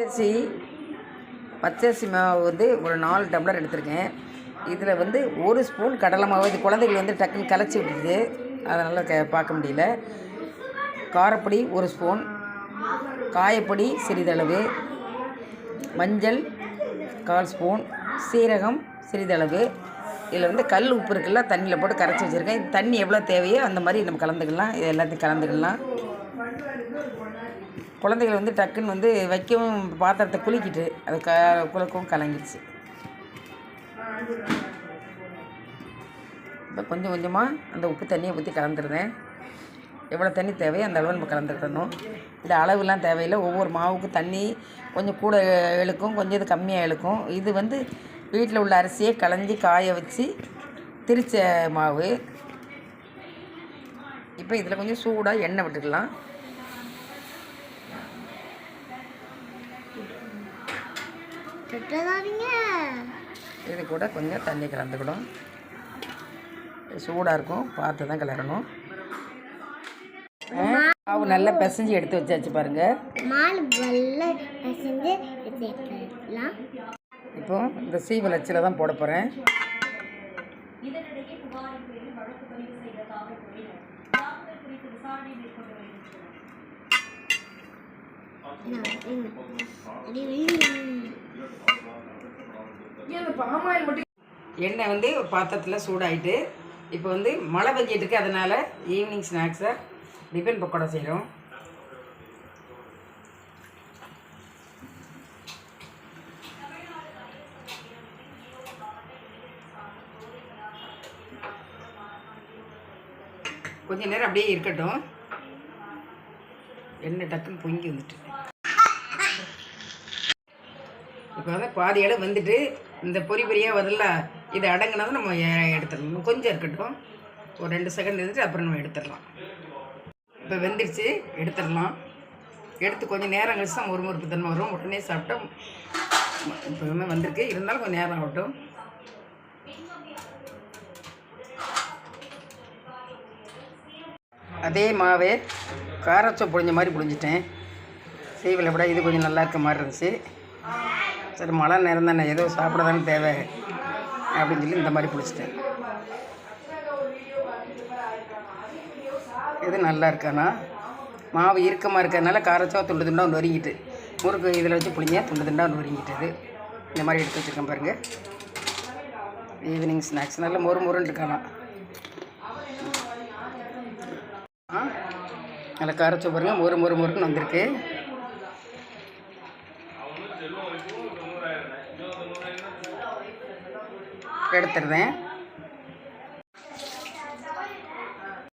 பச்சரிசி பச்சரிசி மாவு வந்து ஒரு நாலு டம்ளர் எடுத்திருக்கேன். இதில் வந்து ஒரு ஸ்பூன் கடலை மாவு. இது குழந்தைகள் வந்து டக்குன்னு கலைச்சி விட்டுருது. அதனால் க பார்க்க முடியல. காரப்பொடி ஒரு ஸ்பூன். காயப்பொடி சிறிதளவு. மஞ்சள் கால் ஸ்பூன். சீரகம் சிறிதளவு. இதில் வந்து கல் உப்பு இருக்குல்ல தண்ணியில் போட்டு கரைச்சி வச்சுருக்கேன். தண்ணி எவ்வளோ தேவையோ அந்த மாதிரி நம்ம கலந்துக்கலாம். இது எல்லாத்தையும் கலந்துக்கலாம். குழந்தைகள் வந்து டக்குன்னு வந்து வைக்கவும் பாத்திரத்தை குலுக்கிட்டு அது க குலுக்கவும் கலங்கிடுச்சு. இப்போ கொஞ்சம் கொஞ்சமாக அந்த உப்பு தண்ணியை ஊற்றி கலந்துருந்தேன். எவ்வளோ தண்ணி தேவையோ அந்த அளவு நம்ம கலந்துருக்கணும். இந்த அளவுலாம் தேவையில்லை. ஒவ்வொரு மாவுக்கும் தண்ணி கொஞ்சம் கூட இழுக்கும் கொஞ்சம் இது கம்மியாக இழுக்கும். இது வந்து வீட்டில் உள்ள அரிசியை களைஞ்சி காய வச்சு திரிச்ச மாவு. இப்போ இதில் கொஞ்சம் சூடாக எண்ணெய் விட்டுக்கலாம். விட்டுறாதீங்க. இது கூட கொஞ்சம் தண்ணி கலந்துக்கிடும் சூடாக இருக்கும். பார்த்து தான் கிளறணும். மாவு நல்லா பிசைஞ்சு எடுத்து வச்சாச்சு சேர்க்கலாம் இப்போ இந்த சீவல் அச்சில் தான் போட போகிறேன் எண்ணெய் வந்து பாத்திரத்தில் சூடாயிட்டு இப்போ வந்து மழை பெஞ்சிட்டு இருக்கு அதனால் ஈவினிங் ஸ்நாக்ஸை டிஃபன் பக்கோடா செய்கிறோம் கொஞ்ச நேரம் அப்படியே இருக்கட்டும். எண்ணெய் டக்குன்னு பொங்கி வந்துட்டு. இப்போ வந்து பாதி அளவு வந்துட்டு இந்த பொறி பொரியாக வரல இது அடங்கினதும் நம்ம எடுத்துடலாம். கொஞ்சம் இருக்கட்டும். ஒரு ரெண்டு செகண்ட் இருந்துட்டு அப்புறம் நம்ம எடுத்துடலாம். இப்போ வெந்துடுச்சு எடுத்துடலாம். எடுத்து கொஞ்சம் நேரம் கழிச்சு தான் ஒரு முறுப்பு தன்மை வரும். உடனே சாப்பிட்டா இப்போ வந்திருக்கு. இருந்தாலும் கொஞ்சம் நேரம் ஆகட்டும். அதே மாவே காரச்சோ புழிஞ்ச மாதிரி புழிஞ்சிட்டேன். செய்வலை விட இது கொஞ்சம் நல்லா இருக்க மாதிரி இருந்துச்சு. சரி மழை நேரம் தானே ஏதோ சாப்பிட தானே தேவை அப்படின்னு சொல்லி இந்த மாதிரி பிடிச்சிட்டேன் இது நல்லா இருக்கானா? மாவு இறுக்கமாக இருக்கிறதுனால காரச்சோ துண்டு துண்டா ஒன்று நொறுங்கிட்டு முறுக்கு இதில் வச்சு புளிங்க துண்டு துண்டாக ஒன்று நொறுங்கிட்டது. இந்த மாதிரி எடுத்து வச்சுருக்கேன் பாருங்கள் ஈவினிங் ஸ்நாக்ஸ் நல்லா மொறு மொறுன்னு இருக்கலாம் ஆ? நல்லா கரைச்சி பாருங்கள் மொறு மொறு மொறுன்னு வந்திருக்கு. எடுத்துடுறேன்.